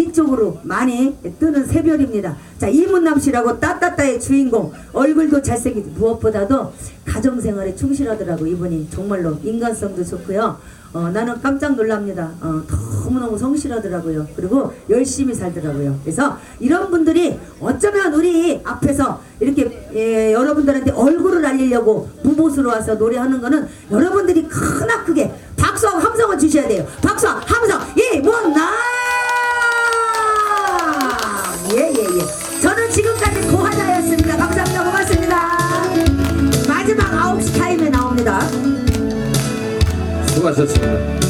이쪽으로 많이 뜨는 새별입니다. 자 이문남 씨라고 따따따의 주인공 얼굴도 잘생기고 무엇보다도 가정생활에 충실하더라고 이분이 정말로 인간성도 좋고요. 어, 나는 깜짝 놀랍니다. 어, 너무너무 성실하더라고요. 그리고 열심히 살더라고요. 그래서 이런 분들이 어쩌면 우리 앞에서 이렇게 예, 여러분들한테 얼굴을 알리려고 무보수로 와서 노래하는 거는 여러분들이 크나 크게 박수하고 함성을 주셔야 돼요. 박수하고 함성 이문남 수고하셨습니다.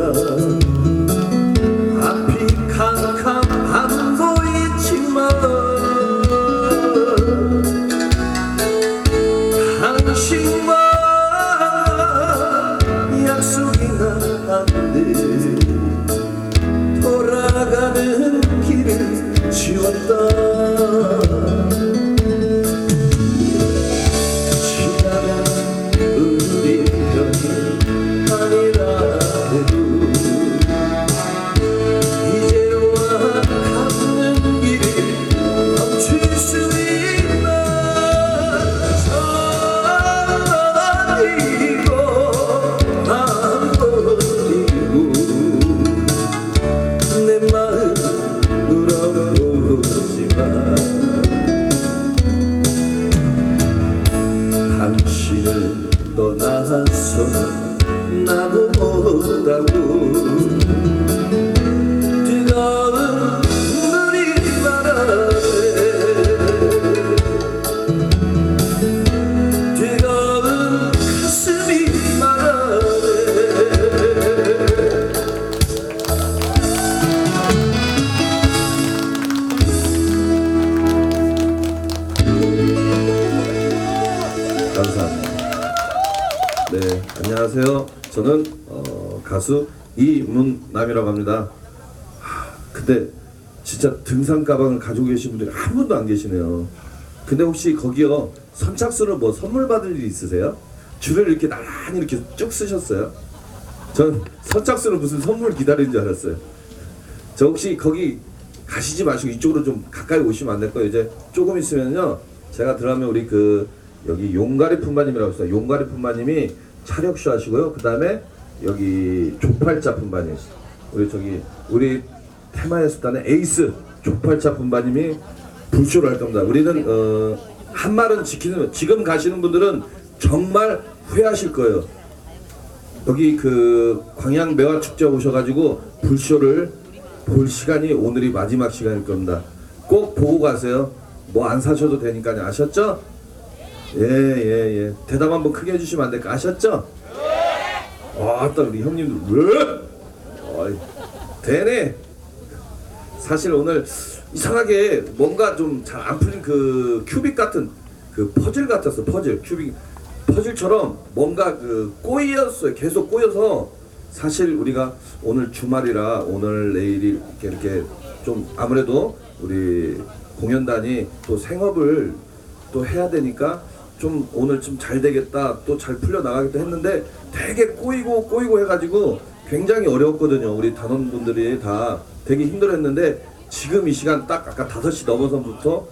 사 love. 진짜 등산 가방을 가지고 계신 분들이 한 분도 안 계시네요. 근데 혹시 거기요 선착순으로 뭐 선물 받을 일 있으세요? 줄을 이렇게 나란히 이렇게 쭉 쓰셨어요? 전 선착순으로 무슨 선물 기다리는 줄 알았어요. 저 혹시 거기 가시지 마시고 이쪽으로 좀 가까이 오시면 안 될까요? 이제 조금 있으면요. 제가 들어가면 우리 그 여기 용가리 품바님이라고 있어요. 용가리 품바님이 차력쇼 하시고요. 그 다음에 여기 조팔자 품바님. 우리 저기 우리 테마의 수단의 에이스 조팔자 품바님이 불쇼를 할 겁니다. 우리는 어, 한 말은 지키는 지금 가시는 분들은 정말 후회하실 거예요. 여기 그 광양 매화 축제 오셔가지고 불쇼를 볼 시간이 오늘이 마지막 시간일 겁니다. 꼭 보고 가세요. 뭐 안 사셔도 되니까요. 아셨죠? 예, 예, 예. 대답 한번 크게 해주시면 안 될까? 아셨죠? 아따 우리 형님들 왜? 어이, 되네. 사실 오늘 이상하게 뭔가 좀 잘 안 풀린 그 큐빅 같은 그 퍼즐 같았어 퍼즐. 큐빅. 퍼즐처럼 뭔가 그 꼬였어요 계속 꼬여서 사실 우리가 오늘 주말이라 오늘 내일이 이렇게 이렇게 좀 아무래도 우리 공연단이 또 생업을 또 해야 되니까 좀 오늘 좀 잘 되겠다 또 잘 풀려 나가겠다 했는데 되게 꼬이고 꼬이고 해가지고 굉장히 어려웠거든요 우리 단원분들이 다 되게 힘들었는데 지금 이 시간 딱 아까 5시 넘어서부터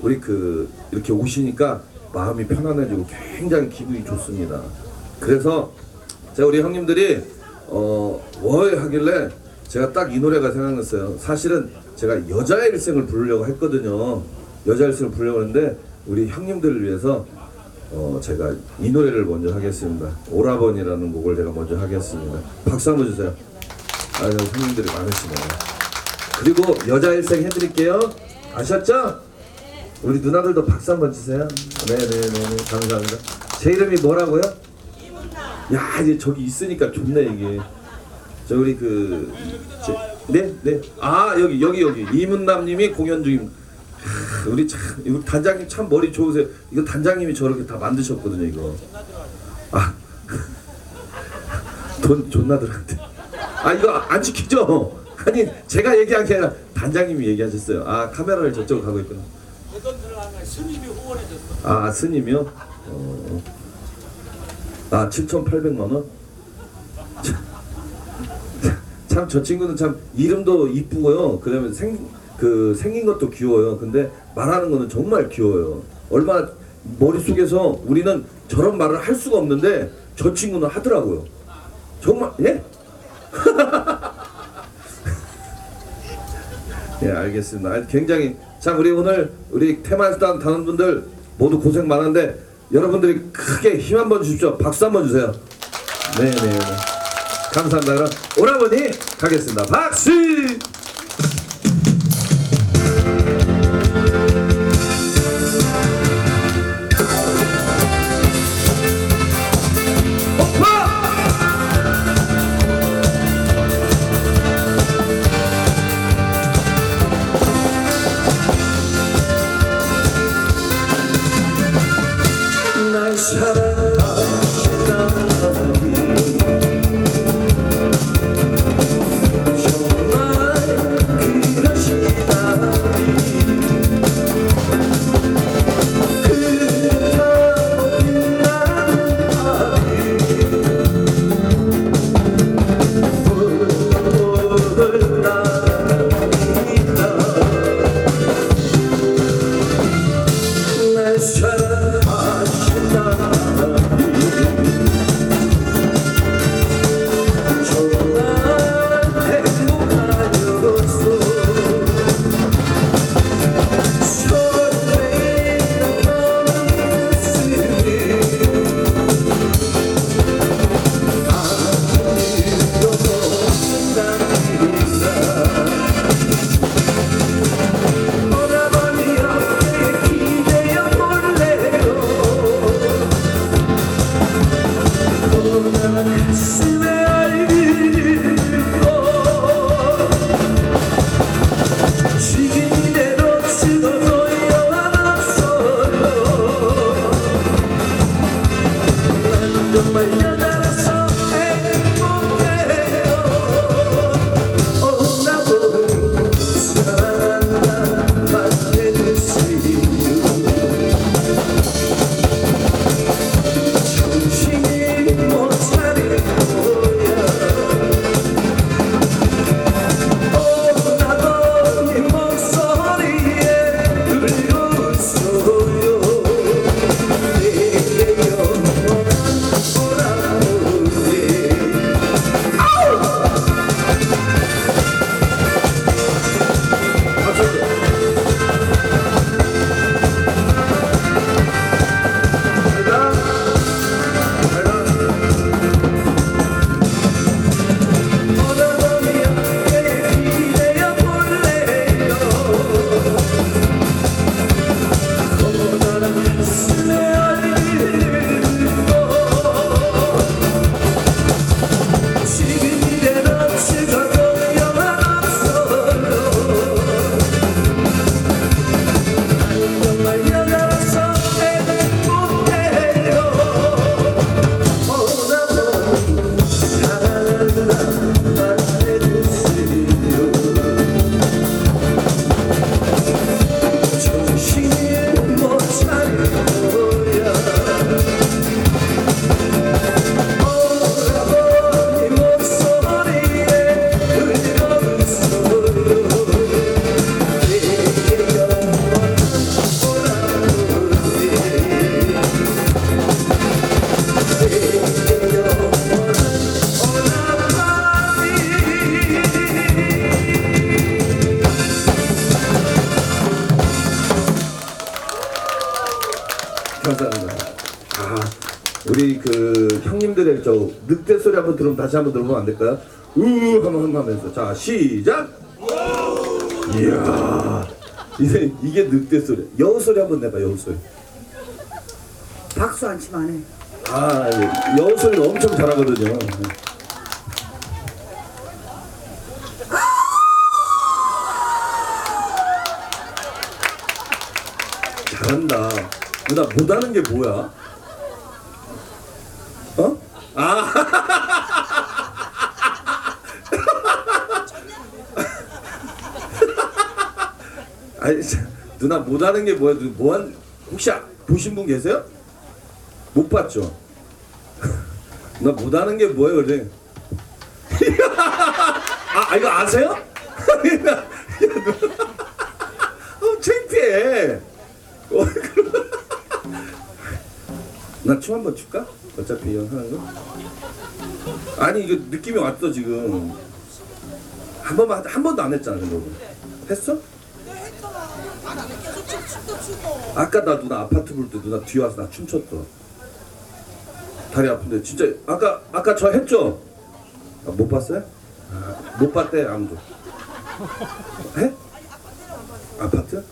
우리 그 이렇게 오시니까 마음이 편안해지고 굉장히 기분이 좋습니다 그래서 제가 우리 형님들이 어뭐 하길래 제가 딱 이 노래가 생각났어요. 사실은 제가 여자의 일생을 부르려고 했거든요. 여자의 일생을 부르려고 했는데 우리 형님들을 위해서 어 제가 이 노래를 먼저 하겠습니다. 오라버니라는 곡을 제가 먼저 하겠습니다. 박수 한번 주세요. 아, 형님들이 많으시네요. 그리고 여자 일생 해드릴게요. 아셨죠? 우리 누나들도 박수 한번 주세요. 네네네 감사합니다. 제 이름이 뭐라고요? 야 이제 저기 있으니까 좋네 이게. 저 우리 그 제, 네? 네. 아 여기 여기 여기 이문남님이 공연. 하, 우리 참 이거 단장님 참 머리 좋으세요. 이거 단장님이 저렇게 다 만드셨거든요 이거. 아. 돈 존나 들한테. 아 이거 안 지키죠? 아니 제가 얘기한 게 아니라 단장님이 얘기하셨어요. 아 카메라를 저쪽으로 가고 있구나. 아 스님이요? 어. 아 7,800만 원? 참저 친구는 참 이름도 이쁘고요. 그다음에 생 그 생긴 것도 귀여워요. 근데 말하는 거는 정말 귀여워요. 얼마나 머릿속에서 우리는 저런 말을 할 수가 없는데 저 친구는 하더라고요. 정말 예? 예, 알겠습니다. 아, 굉장히 참 우리 오늘 우리 테마스탄 단원분들 모두 고생 많은데 여러분들이 크게 힘 한번 주십시오. 박수 한번 주세요. 네, 네, 네. 감사합니다. 그럼 오라버니 가겠습니다. 박수! 감사합니다. 아, 우리 그 형님들의 저 늑대 소리 한번 들으면 다시 한번 들으면 안 될까요? 으 한번 하면서 자 시작. 이야 이제 이게 늑대 소리. 여우 소리 한번 내봐 여우 소리. 박수 안 치면 안 해. 아 여우 소리 엄청 잘하거든요. 누나 못하는 게 뭐야? 어? 아. 아니 자, 누나 못하는 게 뭐야? 누- 뭐한 혹시 아- 보신 분 계세요? 못 봤죠? 나 못하는 게 뭐예요, 그래? 아, 아, 이거 아세요? 어, 창피해. 나춤 한번 출까? 어차피 하는 거. 아니 이거 느낌이 왔어 지금. 한 번만 한 번도 안 했잖아, 너. 했어? 아까 나 누나 아파트 볼 때 누나 뒤에 와서 나 춤췄어. 다리 아픈데 진짜 아까 아까 저 했죠? 아, 못 봤어요? 아, 못 봤대 아무도. 해? 아파트?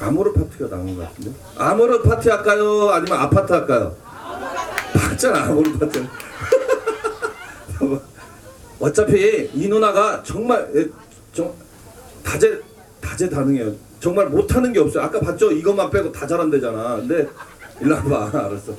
아모르 파티가 나온 것 같은데? 아모르 파티 할까요? 아니면 아파트 할까요? 봤잖아 아모르 파티. 어차피 이 누나가 정말 다재 다재다능해요. 정말 못하는 게 없어요. 아까 봤죠? 이것만 빼고 다 잘한대잖아. 근데 일로 와봐. 알았어.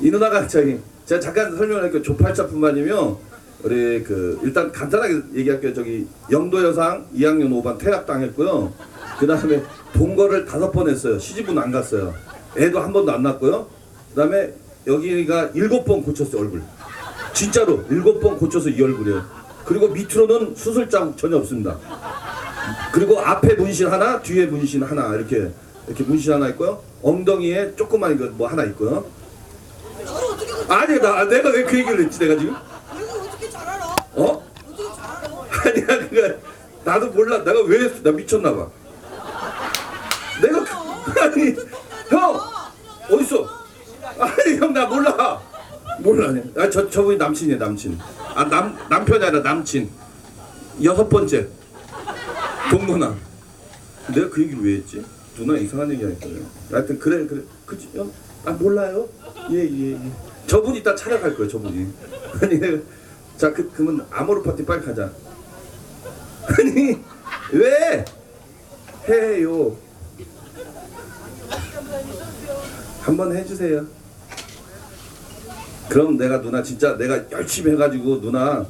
이 누나가 저기 제가 잠깐 설명을 할게요. 조팔자뿐만이며 우리 그 일단 간단하게 얘기할게요. 저기 영도 여상 2학년 5반 퇴학 당했고요. 그 다음에 동거를 다섯 번 했어요. 시집은 안 갔어요. 애도 한 번도 안 낳았고요. 그 다음에 여기가 일곱 번 고쳤어요 얼굴. 진짜로 일곱 번 고쳐서 이 얼굴이에요. 그리고 밑으로는 수술 자국 전혀 없습니다. 그리고 앞에 문신 하나, 뒤에 문신 하나 이렇게 이렇게 문신 하나 있고요. 엉덩이에 조그만 이거 뭐 하나 있고요. 아니 나 내가 왜 그 얘기를 했지 내가 지금? 이거 어떻게 잘 알아? 어? 어떻게 잘 알 아? 아니야 그거 나도 몰라. 내가 왜 했어? 나 미쳤나 봐. 내가 그- 아니 형 어딨어? 아니 형 나 몰라. 몰라. 아저 저분이 남친이에요 남친. 아 남 남편이 아니라 남친. 여섯 번째 동누나. 내가 그 얘기를 왜 했지? 누나 이상한 얘기 할 거예요. 하여튼 그래 그래 그지 형? 아 몰라요? 예예 예, 예. 저분 이따 촬영할 거예요 저분이. 아니 내가 자그 그러면 아모르 파티 빨리 가자. 아니 왜 해요? 한번 해주세요. 그럼 내가 누나 진짜 내가 열심히 해가지고 누나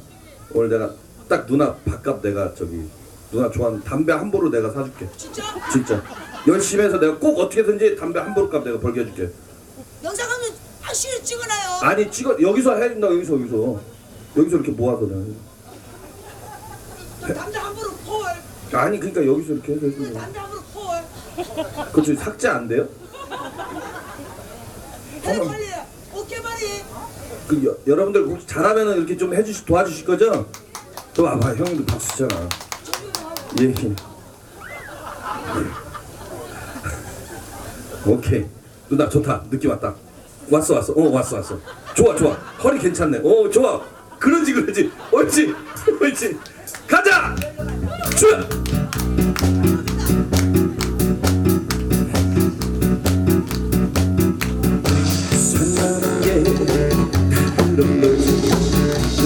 오늘 내가 딱 누나 밥값 내가 저기 누나 좋아하는 담배 한 보로 내가 사줄게. 진짜? 진짜 열심히 해서 내가 꼭 어떻게든지 담배 한 보로 값 내가 벌게 해줄게. 영상 한번 확실히 찍어놔요. 아니 찍어 여기서 해야 된다 여기서 여기서 여기서 이렇게 모아서 내가 폴. 아니 그러니까 여기서 이렇게 해서 해서 남자 함부로 폴. 그거 삭제 안 돼요? 빨리 빨리. 오케이 빨리. 그 여, 여러분들 혹시 잘하면은 이렇게 좀 해주시 도와주실 거죠? 또 와봐 형님도 박수 치잖아. 예. 예. 오케이 누나 좋다 느낌 왔다. 왔어 왔어 어 왔어 왔어 좋아 좋아 허리 괜찮네 어 좋아 그러지 그러지 옳지 옳지 가자 쭉 산다는 게 그런 거지 누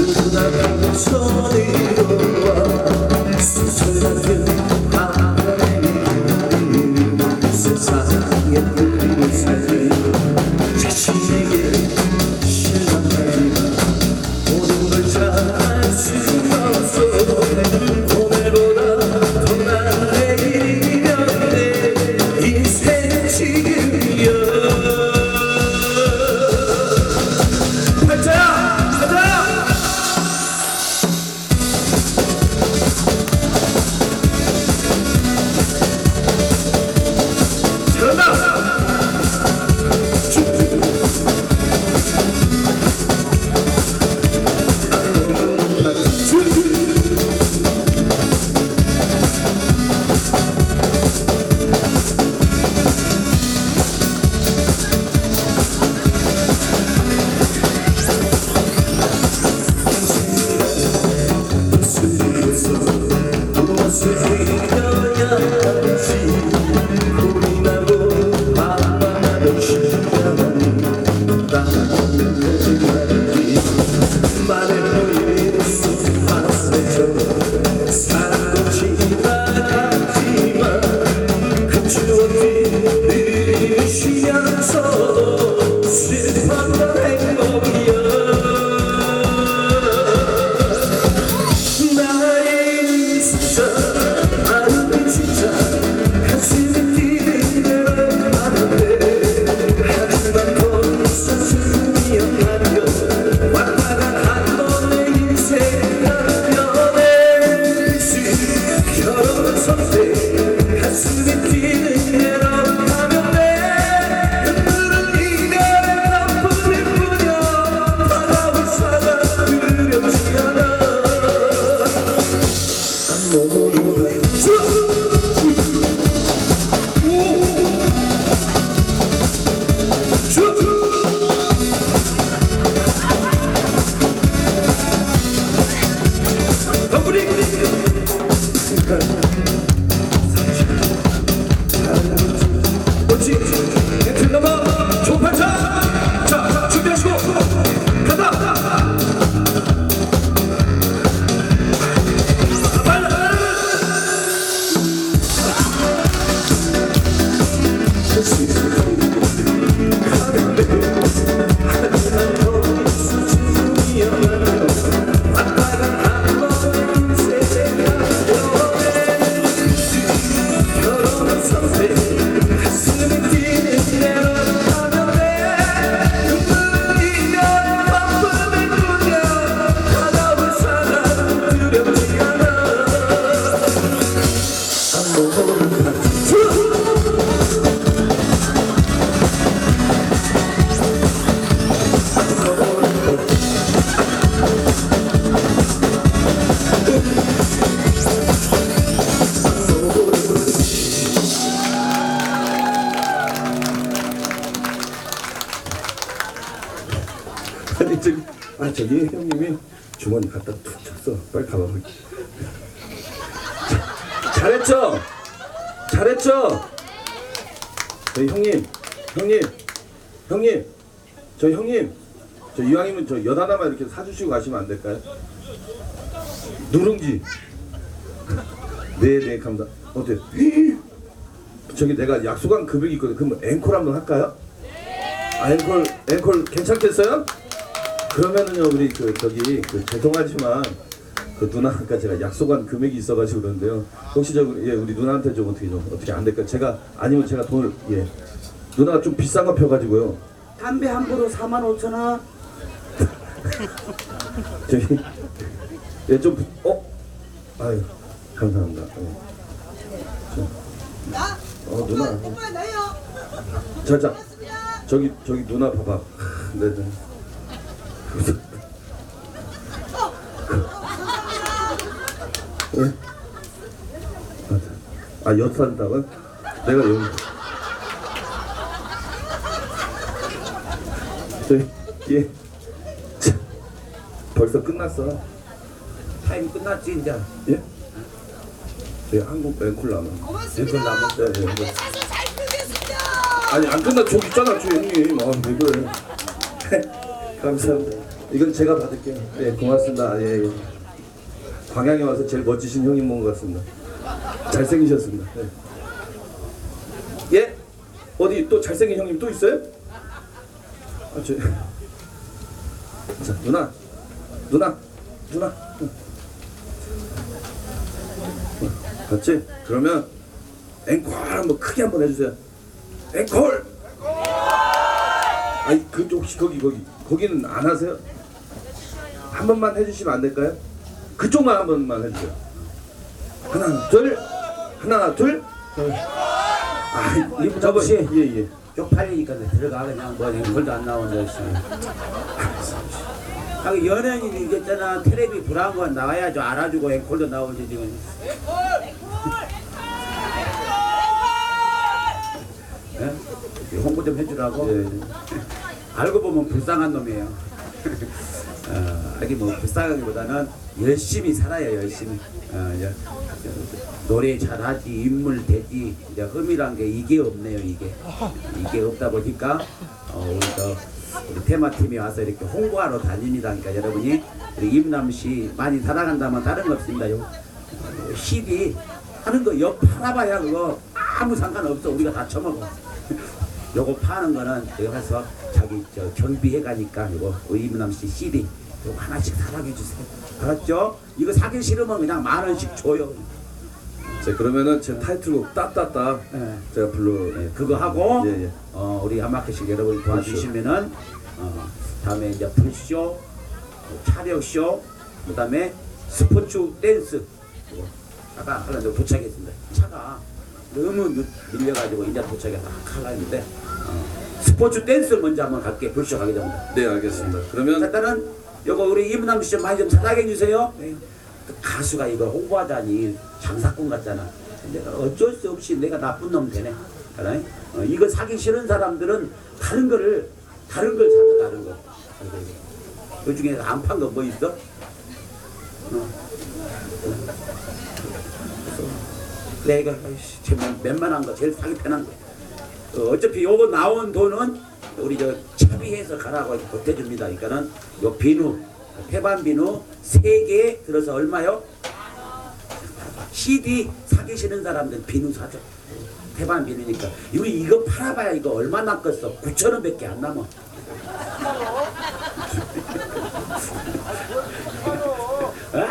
아 저기 형님이 주머니 갖다 툭 쳤어. 빨리 가봐 자, 잘했죠? 잘했죠? 저희 형님 형님 형님 저 형님 저 이왕이면 저 연 하나만 이렇게 사주시고 가시면 안 될까요? 누룽지. 네 네 감사. 어때 저기 내가 약속한 금액이 있거든. 그럼 앵콜 한번 할까요? 아, 앵콜 앵콜 괜찮겠어요? 그러면은요 우리 그 저기 그 죄송하지만 그 누나 아까 제가 약속한 금액이 있어가지고 그런데요 혹시 저 우리, 예, 우리 누나한테 좀 어떻게 좀 어떻게 안 될까 제가 아니면 제가 돈을 예 누나가 좀 비싼 거 펴가지고요 담배 한 보로 4만 5천 원. 저기 예좀 어? 아유 감사합니다 어, 나? 어 누나 오빠 나요. 자자. 저기 저기 누나 봐봐 네 네 예? 맞아. 아 엿 산다고? 내가 여기 저기 예 자, 벌써 끝났어 타임 끝났지 이제. 예? 저희 한국 앵콜 남은 고맙습니다. 앵콜 남았어요 예, 예. 사서 잘 크겠습니다. 아니 안 끝나 저기 있잖아 저 형님 아 왜 그래 감사합니다 이건 제가 받을게요 예 고맙습니다 예, 예. 광양에 와서 제일 멋지신 형님 본것 같습니다 잘생기셨습니다 예. 예? 어디 또 잘생긴 형님 또 있어요? 아, 저... 자 누나 누나 누나 응. 응, 봤지? 그러면 앵콜 한번 크게 한번 해주세요 앵콜! 아니 그 혹시 거기 거기 거기는 안 하세요? 한 번만 해주시면 안 될까요? 그쪽만 한 번만 해주세요. 하나 둘 하나 둘. 아 이분 저거 혹시- 예예. 쪽팔리니까 들어가 그냥 뭐 앵콜도 안 나온다 씨. 아, 그 연예인이 이겼잖아 텔레비 브라운관 나와야죠 알아주고 앵콜도 나오지 지금. 예? 홍보 좀 해주라고. 예. 알고 보면 불쌍한 놈이에요. 어, 아니 뭐 불쌍하기보다는 열심히 살아요 열심히. 어, 여- 노래 잘하지 인물 되지 이제 흠이란 게 이게 없네요 이게. 이게 없다 보니까 어, 우리 저 우리 테마팀이 와서 이렇게 홍보하러 다닙니다 그러니까 여러분이. 우리 임남 씨 많이 사랑한다면 다른 거 없습니다 요. 어, CD 하는 거 옆 팔아봐야 그거 아무 상관없어. 우리가 다 처먹어 요거 파는 거는 여기 가서 자기 저 경비해 가니까 요거 임남 씨 CD 요거 하나씩 사랑해 주세요 알았죠? 이거 사기 싫으면 그냥 만 원씩 줘요 자 그러면은 제 타이틀곡 따따따 예. 제가 불러 네, 그거 하고 예, 예. 어, 우리 한마크씩 여러분이 도와주시면은 어, 다음에 이제 불쇼, 어, 촬영쇼, 그다음에 스포츠 댄스 그거 아까 하려고 도착했습니다. 차가 너무 늦, 밀려가지고 이제 도착해서 하려 했는데 어, 스포츠 댄스 먼저 한번 갈게 불쇼 가게 됩니다. 네 알겠습니다. 그러면 일단은 요거 우리 이문남 씨좀 많이 좀 사랑해 주세요. 네. 그 가수가 이거 홍보하자니 장사꾼 같잖아. 근데 어쩔 수 없이 내가 나쁜 놈 되네. 알아요? 어, 이거 사기 싫은 사람들은 다른 거를 다른 걸 사다 다른 거. 그 중에 안 판 거 뭐 있어? 어. 내가 아이씨, 제일 맨만한 거 제일 사기 편한 거. 어, 어차피 요거 나온 돈은 우리 저 차비해서 가라고 보태줍니다. 그러니까는 요 비누, 태반 비누 세 개 들어서 얼마요? CD 사기시는 사람들 비누 사죠. 태반 비누니까 우리 이거 팔아봐야 이거 얼마 남겠어? 9천 원 밖에 안 남아. 어?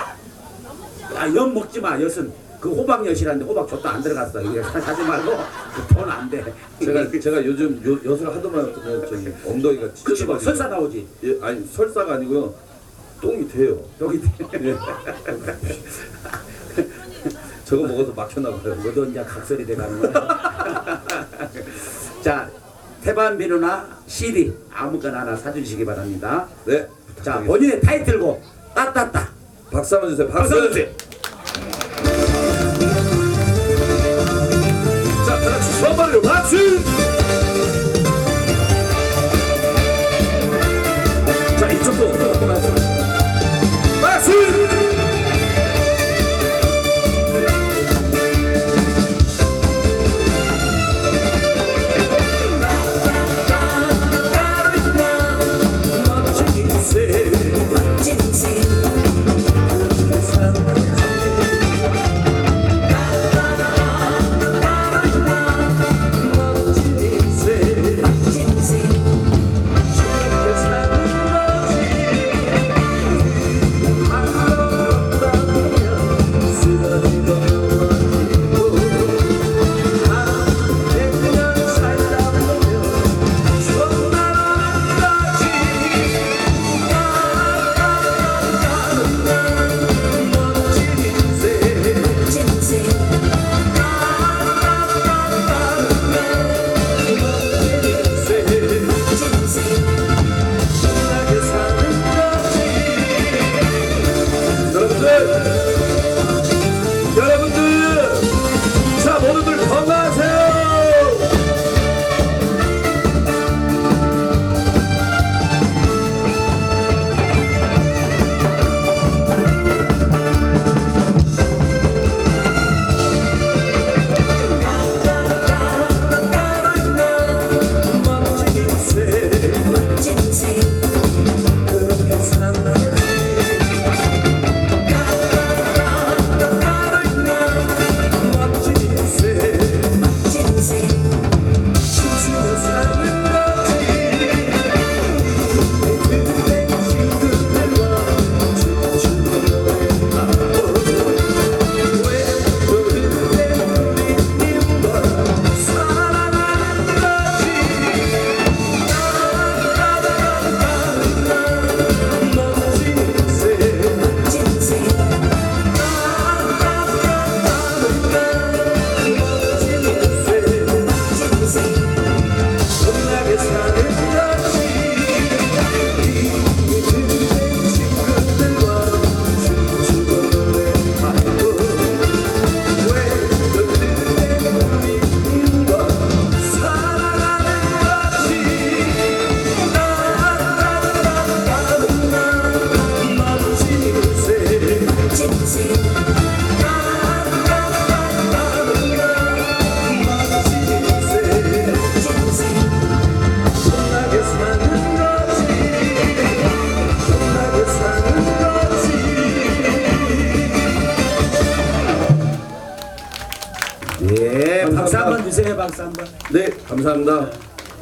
아, 엿 먹지 마, 엿은. 그 호박 엿이라는데 호박 줬다 안 들어갔어. 이게 사- 사지 말고 돈 안 돼. 제가 제가 요즘 요, 엿을 하도 많이 먹으면 저기 엉덩이가 그치 뭐. 설사 나오지. 예, 아니 설사가 아니고요. 똥이 돼요. 여기 예. 저거 먹어서 막혔나 봐요. 모두 이제 각설이 돼가는 거야. 자, 태반 비누나 CD 아무거나 하나 사주시기 바랍니다. 네. 자, 본인의 타이틀곡 따따따. 박수 한번 주세요. 박수. 박수 주세요. 같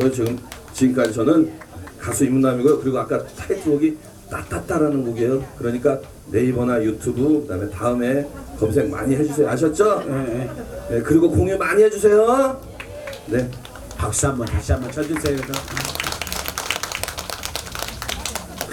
오늘 지금 지금까지 저는 가수 임문남이고요. 그리고 아까 타이틀곡이 따따따라는 곡이에요. 그러니까 네이버나 유튜브 그다음에 다음에 검색 많이 해주세요. 아셨죠? 네, 네, 그리고 공유 많이 해주세요. 네, 박수 한번 다시 한번 쳐주세요.